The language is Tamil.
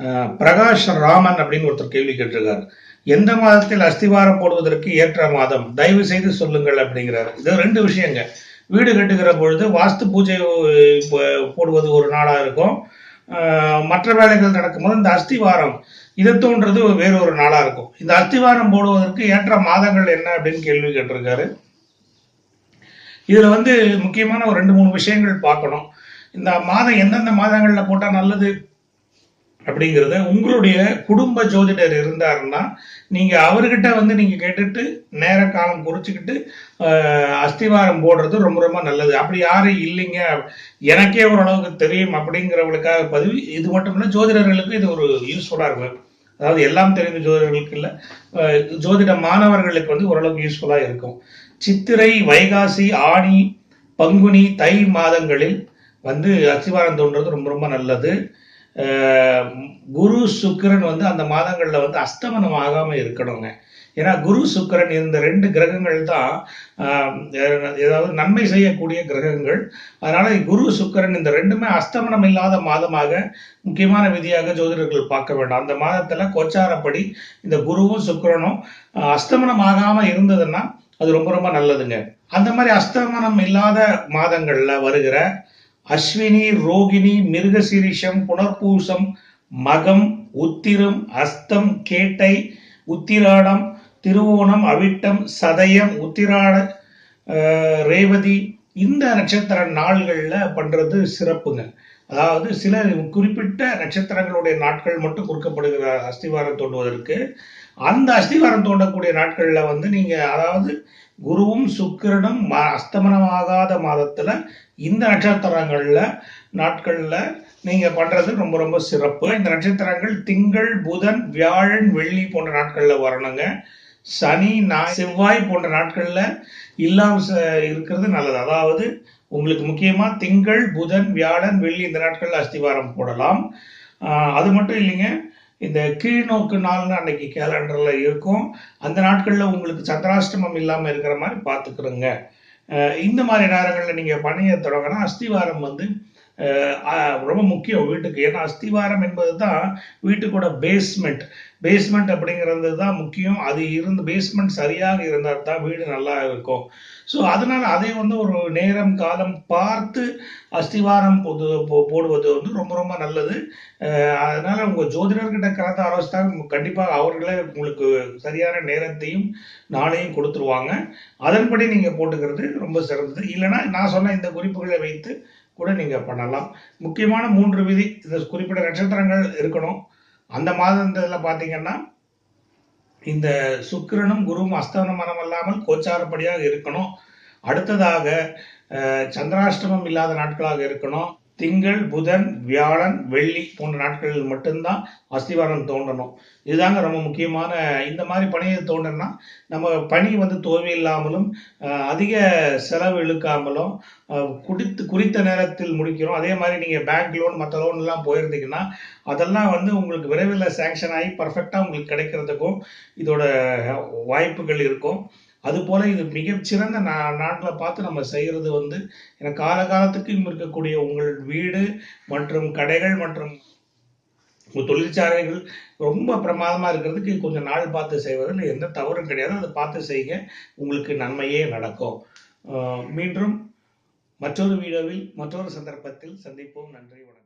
அஹ், பிரகாஷ் ராமன் அப்படின்னு ஒருத்தர் கேள்வி கேட்டிருக்காரு. எந்த மாதத்தில் அஸ்திவாரம் போடுவதற்கு ஏற்ற மாதம்? தயவு செய்து சொல்லுங்கள் அப்படிங்கிறாரு. இது ரெண்டு விஷயங்க. வீடு கட்டுகிற பொழுது வாஸ்து பூஜை போடுவது ஒரு நாளாக இருக்கும். மற்ற வேலைகள் நடக்கும்போது இந்த அஸ்திவாரம் இதை தோன்றது வேறு ஒரு நாளா இருக்கும். இந்த அஸ்திவாரம் போடுவதற்கு ஏற்ற மாதங்கள் என்ன அப்படின்னு கேள்வி கேட்டிருக்காரு. இதில் வந்து முக்கியமான ஒரு ரெண்டு மூணு விஷயங்கள் பார்க்கணும். இந்த மாதம் எந்தெந்த மாதங்களில் போட்டால் நல்லது? அப்படிங்கிறத உங்களுடைய குடும்ப ஜோதிடர் இருந்தாருன்னா நீங்க அவர்கிட்ட வந்து நீங்க கேட்டுட்டு நேர காலம் குறிச்சுக்கிட்டு அஸ்திவாரம் போடுறது ரொம்ப ரொம்ப நல்லது. அப்படி யாரும் இல்லைங்க. எனக்கே ஓரளவுக்கு தெரியும் அப்படிங்கிறவங்களுக்காக பதிவு. இது மட்டும் இல்லை ஜோதிடர்களுக்கு இது ஒரு யூஸ்ஃபுல்லாக இருக்கும். அதாவது எல்லாம் தெரிந்த ஜோதிடர்களுக்கு இல்லை. ஜோதிட மாணவர்களுக்கு வந்து ஓரளவுக்கு யூஸ்ஃபுல்லாக இருக்கும். சித்திரை வைகாசி ஆனி பங்குனி தை மாதங்களில் வந்து அஸ்திவாரம் தோன்றது ரொம்ப ரொம்ப நல்லது. குரு சுக்கிரன் வந்து அந்த மாதங்களில் வந்து அஸ்தமனம் ஆகாமல் இருக்கணுங்க. ஏன்னா குரு சுக்கிரன் இந்த ரெண்டு கிரகங்கள் தான் ஏதாவது நன்மை செய்யக்கூடிய கிரகங்கள். அதனால குரு சுக்கிரன் இந்த ரெண்டுமே அஸ்தமனம் இல்லாத மாதமாக முக்கியமான விதியாக ஜோதிடர்கள் பார்க்க வேண்டாம். அந்த மாதத்தில் கோச்சாரப்படி இந்த குருவும் சுக்கிரனும் அஸ்தமனம் ஆகாமல் இருந்ததுன்னா அது ரொம்ப ரொம்ப நல்லதுங்க. அந்த மாதிரி அஸ்தமனம் இல்லாத மாதங்களில் வருகிற அஸ்வினி ரோகிணி மிருகசிரிஷம் புனர்பூசம் மகம் உத்திரம் அஸ்தம் கேட்டை உத்திராடம் திருவோணம் அவிட்டம் சதயம் உத்திராட ரேவதி இந்த நட்சத்திர நாள்களில் பண்ணுறது சிறப்புங்க. அதாவது சில குறிப்பிட்ட நட்சத்திரங்களுடைய நாட்கள் மட்டும் கொடுக்கப்படுகிற அஸ்திவாரம் தோண்டுவதற்கு அந்த அஸ்திவாரம் தோண்டக்கூடிய நாட்களில் வந்து நீங்கள் அதாவது குருவும் சுக்கிரனும் ம- அஸ்தமனமாகாத மாதத்துல இந்த நட்சத்திரங்கள்ல நாட்கள்ல நீங்க பண்றது ரொம்ப ரொம்ப சிறப்பு. இந்த நட்சத்திரங்கள் திங்கள் புதன் வியாழன் வெள்ளி போன்ற நாட்கள்ல வரணுங்க. சனி நாய் செவ்வாய் போன்ற நாட்கள்ல இல்லாம ச- இருக்கிறது நல்லது. அதாவது உங்களுக்கு முக்கியமா திங்கள் புதன் வியாழன் வெள்ளி இந்த நாட்கள்ல அஸ்திவாரம் போடலாம். அது மட்டும் இல்லைங்க. இந்த கீழ்நோக்கு நாள்னு அன்னைக்கு கேலண்டரில் இருக்கும். அந்த நாட்களில் உங்களுக்கு சந்திராஷ்டமம் இல்லாமல் இருக்கிற மாதிரி பார்த்துக்கிறோங்க. இந்த மாதிரி நேரங்களில் நீங்கள் பணியை தொடங்கினா அஸ்திவாரம் வந்து ரொம்ப முக்கியம் வீட்டுக்கு. ஏன்னா அஸ்திவாரம் என்பது தான் வீட்டுக்கோட பேஸ்மெண்ட் பேஸ்மெண்ட் அப்படிங்கிறது தான் முக்கியம். அது இருந்து பேஸ்மெண்ட் சரியாக இருந்தால் தான் வீடு நல்லா இருக்கும். ஸோ அதனால் அதை வந்து ஒரு நேரம் காலம் பார்த்து அஸ்திவாரம் பொது போ- போடுவது வந்து ரொம்ப ரொம்ப நல்லது. அதனால் உங்கள் ஜோதிடர்கிட்ட கலந்து ஆலோசித்தாங்க கண்டிப்பாக அவர்களே உங்களுக்கு சரியான நேரத்தையும் நாளையும் கொடுத்துருவாங்க. அதன்படி நீங்கள் போட்டுக்கிறது ரொம்ப சிறந்தது. இல்லைன்னா நான் சொன்ன இந்த குறிப்புகளை வைத்து கூட நீங்க பண்ணலாம். முக்கியமான மூன்று விதி இந்த குறிப்பிட்ட நட்சத்திரங்கள் இருக்கணும். அந்த மாதத்துல பாத்தீங்கன்னா இந்த சுக்கிரனும் குருவும் அஸ்தமனம் அல்லாமல் கோச்சாரப்படியாக இருக்கணும். அடுத்ததாக சந்திராஷ்டமம் இல்லாத நாட்களாக இருக்கணும். திங்கள் புதன் வியாழன் வெள்ளி போன்ற நாட்களில் மட்டும்தான் அஸ்திவாரம் தோண்டணும். இதுதாங்க ரொம்ப முக்கியமான இந்த மாதிரி பணியை தோண்டனா நம்ம பணி வந்து தோல்வி இல்லாமலும் அதிக செலவு இழுக்காமலும் குடித்து குறித்த நேரத்தில் முடிக்கிறோம். அதே மாதிரி நீங்கள் பேங்க் லோன் மற்ற லோன் எல்லாம் போயிருந்தீங்கன்னா அதெல்லாம் வந்து உங்களுக்கு விரைவில் சேங்ஷன் ஆகி பர்ஃபெக்டாக உங்களுக்கு கிடைக்கிறதுக்கும் இதோட வாய்ப்புகள் இருக்கும். அதுபோல இது மிகச்சிறந்த நா நாட்டில் பார்த்து நம்ம செய்கிறது வந்து ஏன்னா காலகாலத்துக்கும் இருக்கக்கூடிய உங்கள் வீடு மற்றும் கடைகள் மற்றும் உங்கள் தொழிற்சாலைகள் ரொம்ப பிரமாதமாக இருக்கிறதுக்கு கொஞ்சம் நாள் பார்த்து செய்வதில் எந்த தவறும் கிடையாது. அதை பார்த்து செய்ய உங்களுக்கு நன்மையே நடக்கும். மீண்டும் மற்றொரு வீடியோவில் மற்றொரு சந்தர்ப்பத்தில் சந்திப்போம். நன்றி வணக்கம்.